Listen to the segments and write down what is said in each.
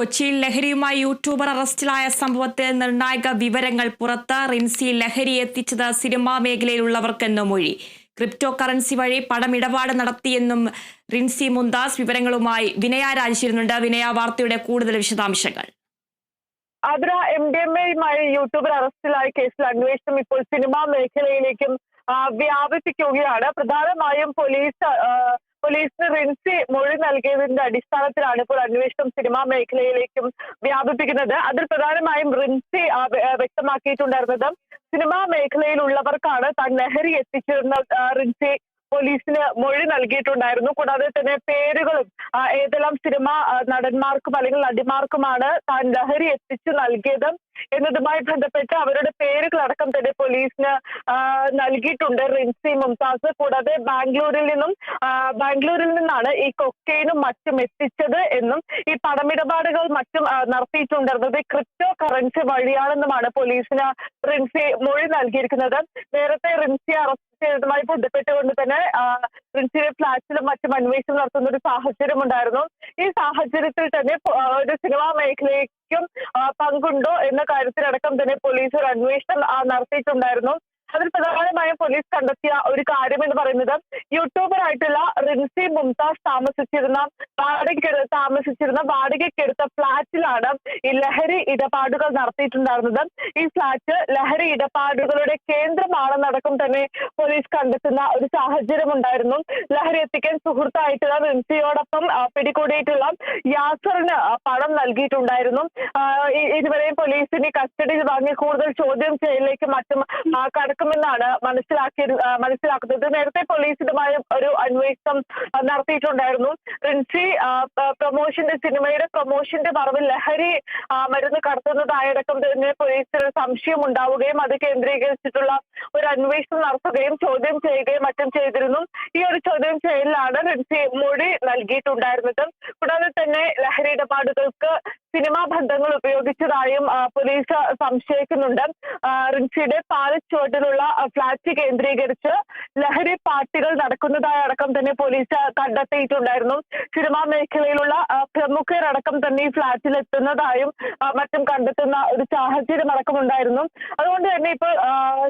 കൊച്ചിയിൽ ലഹരിയുമായി യൂട്യൂബർ അറസ്റ്റിലായ സംഭവത്തിൽ നിർണായക വിവരങ്ങൾ പുറത്ത് റിൻസി ലഹരി എത്തിച്ചത് സിനിമാ മേഖലയിലുള്ളവർക്കെന്ന് മൊഴി. ക്രിപ്റ്റോ കറൻസി വഴി പണമിടപാട് നടത്തിയെന്നും റിൻസി മുന്താസ് വിവരങ്ങളുമായി വിനയ രാജിച്ചിരുന്നുണ്ട് വിനയ വാർത്തയുടെ കൂടുതൽ വിശദാംശങ്ങൾ. ആദ്ര എം ഡി എം എയുമായി യൂട്യൂബർ അറസ്റ്റിലായ കേസിൽ അന്വേഷണം ഇപ്പോൾ സിനിമാ മേഖലയിലേക്കും വ്യാപിപ്പിക്കുകയാണ്. പ്രധാനമായും പോലീസ് പോലീസിന് റിൻസി മൊഴി നൽകിയതിന്റെ അടിസ്ഥാനത്തിലാണ് ഇപ്പോൾ അന്വേഷണം സിനിമാ മേഖലയിലേക്കും വ്യാപിപ്പിക്കുന്നത്. അതിൽ പ്രധാനമായും റിൻസി വ്യക്തമാക്കിയിട്ടുണ്ടായിരുന്നത് സിനിമാ മേഖലയിലുള്ളവർക്കാണ് താൻ ലഹരി എത്തിച്ചിരുന്ന റിൻസി പോലീസിന് മൊഴി നൽകിയിട്ടുണ്ടായിരുന്നു. കൂടാതെ തന്നെ പേരുകളും ഏതെല്ലാം സിനിമ നടന്മാർക്കും അല്ലെങ്കിൽ നടിമാർക്കുമാണ് താൻ ലഹരി എത്തിച്ചു നൽകിയത്. എന്നതുമായി ബന്ധപ്പെട്ട് അവരുടെ പേരുകളടക്കം തന്നെ പോലീസിന് നൽകിയിട്ടുണ്ട് റിൻസി മുംതാസ്. കൂടാതെ ബാംഗ്ലൂരിൽ നിന്നും ബാംഗ്ലൂരിൽ നിന്നാണ് ഈ കൊക്കൈനും മറ്റും എത്തിച്ചത് എന്നും ഈ പണമിടപാടുകൾ മറ്റും നടത്തിയിട്ടുണ്ടായിരുന്നത് ക്രിപ്റ്റോ കറൻസി വഴിയാണെന്നുമാണ് പോലീസിന് റിൻസി മൊഴി നൽകിയിരിക്കുന്നത്. നേരത്തെ റിൻസി അറസ്റ്റ് ചെയ്തതുമായി ബന്ധപ്പെട്ടുകൊണ്ട് തന്നെ റിൻസിയുടെ ഫ്ലാറ്റിലും മറ്റും അന്വേഷണം നടത്തുന്ന ഒരു സാഹചര്യം ഉണ്ടായിരുന്നു ഈ സാഹചര്യത്തിൽ തന്നെ ഒരു സിനിമാ മേഖലയ്ക്കും ആ, പങ്കുണ്ടോ എന്ന കാര്യത്തിലടക്കം തന്നെ പോലീസ് ഒരു അന്വേഷണം നടത്തിയിട്ടുണ്ടായിരുന്നു. അതിൽ പ്രധാനമായും പോലീസ് കണ്ടെത്തിയ ഒരു കാര്യം എന്ന് പറയുന്നത് യൂട്യൂബർ ആയിട്ടുള്ള റിൻസി മുംതാസ് താമസിച്ചിരുന്ന വാടക താമസിച്ചിരുന്ന വാടകയ്ക്കെടുത്ത ഫ്ളാറ്റിലാണ് ഈ ലഹരി ഇടപാടുകൾ നടത്തിയിട്ടുണ്ടായിരുന്നത്. ഈ ഫ്ളാറ്റ് ലഹരി ഇടപാടുകളുടെ കേന്ദ്രമാണെന്നടക്കം തന്നെ പോലീസ് കണ്ടെത്തുന്ന ഒരു സാഹചര്യം ഉണ്ടായിരുന്നു. ലഹരി എത്തിക്കാൻ സുഹൃത്തായിട്ടുള്ള റിൻസിയോടൊപ്പം പിടികൂടിയിട്ടുള്ള യാസറിന് പണം നൽകിയിട്ടുണ്ടായിരുന്നു. ഇതുവരെയും പോലീസിന് കസ്റ്റഡിയിൽ വാങ്ങി കൂടുതൽ ചോദ്യം ചെയ്യലിലേക്ക് മറ്റും ആ, കടക്കുമെന്നാണ് മനസ്സിലാക്കി മനസ്സിലാക്കുന്നത്. നേരത്തെ പോലീസിനുമായി ഒരു അന്വേഷണം നടത്തിയിട്ടുണ്ടായിരുന്നു. റിൻസി പ്രൊമോഷന്റെ സിനിമയുടെ പ്രൊമോഷന്റെ മറവിൽ ലഹരി മരുന്ന് കടത്തുന്നതായടക്കം തന്നെ പോലീസിന് സംശയം ഉണ്ടാവുകയും അത് കേന്ദ്രീകരിച്ചിട്ടുള്ള ഒരു അന്വേഷണം നടത്തുകയും ചോദ്യം ചെയ്യുകയും മറ്റും ചെയ്തിരുന്നു. ഈ ഒരു ചോദ്യം ചെയ്യലിലാണ് റിൻസി മൊഴി നൽകിയിട്ടുണ്ടായിരുന്നത്. കൂടാതെ തന്നെ ലഹരി ഇടപാടുകൾക്ക് സിനിമാ ബന്ധങ്ങൾ ഉപയോഗിച്ചതായും പോലീസ് സംശയിക്കുന്നുണ്ട്. റിൻസിയുടെ പാലച്ചുവട്ടിലുള്ള ചുവട്ടിലുള്ള ഫ്ളാറ്റ് കേന്ദ്രീകരിച്ച് ലഹരി പാർട്ടികൾ നടക്കുന്നതായി അടക്കം തന്നെ പോലീസ് കണ്ടെത്തിയിട്ടുണ്ടായിരുന്നു. സിനിമാ മേഖലയിലുള്ള പ്രമുഖരടക്കം തന്നെ ഈ ഫ്ളാറ്റിൽ എത്തുന്നതായും മറ്റും കണ്ടെത്തുന്ന ഒരു സാഹചര്യം അടക്കം ഉണ്ടായിരുന്നു. അതുകൊണ്ട് തന്നെ ഇപ്പോൾ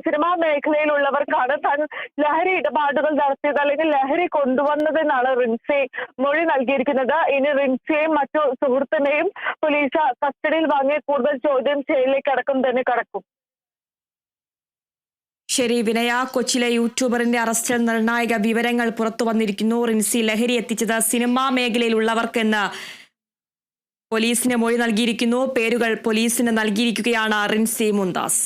സിനിമാ മേഖലയിലുള്ളവർക്കാണ് താൻ ലഹരി ഇടപാടുകൾ നടത്തിയത് അല്ലെങ്കിൽ ലഹരി കൊണ്ടുവന്നതെന്നാണ് റിൻസി മൊഴി നൽകിയിരിക്കുന്നത്. ഇനി റിൻസിയെയും മറ്റു സുഹൃത്തിനെയും പോലീസ് കസ്റ്റഡിയിൽ വാങ്ങി കൂടുതൽ ചോദ്യം ചെയ്യലിലേക്ക് അടക്കം തന്നെ കടക്കും. ശരി വിനയ കൊച്ചിലെ യൂട്യൂബറിന്റെ അറസ്റ്റിൽ നിർണായക വിവരങ്ങൾ പുറത്തു വന്നിരിക്കുന്നു. റിൻസി ലഹരി എത്തിച്ചത് സിനിമാ മേഖലയിലുള്ളവർക്കെന്ന് പോലീസിന് മൊഴി നൽകിയിരിക്കുന്നു. പേരുകൾ പോലീസിന് നൽകിയിരിക്കുകയാണ് റിൻസി മുന്താസ്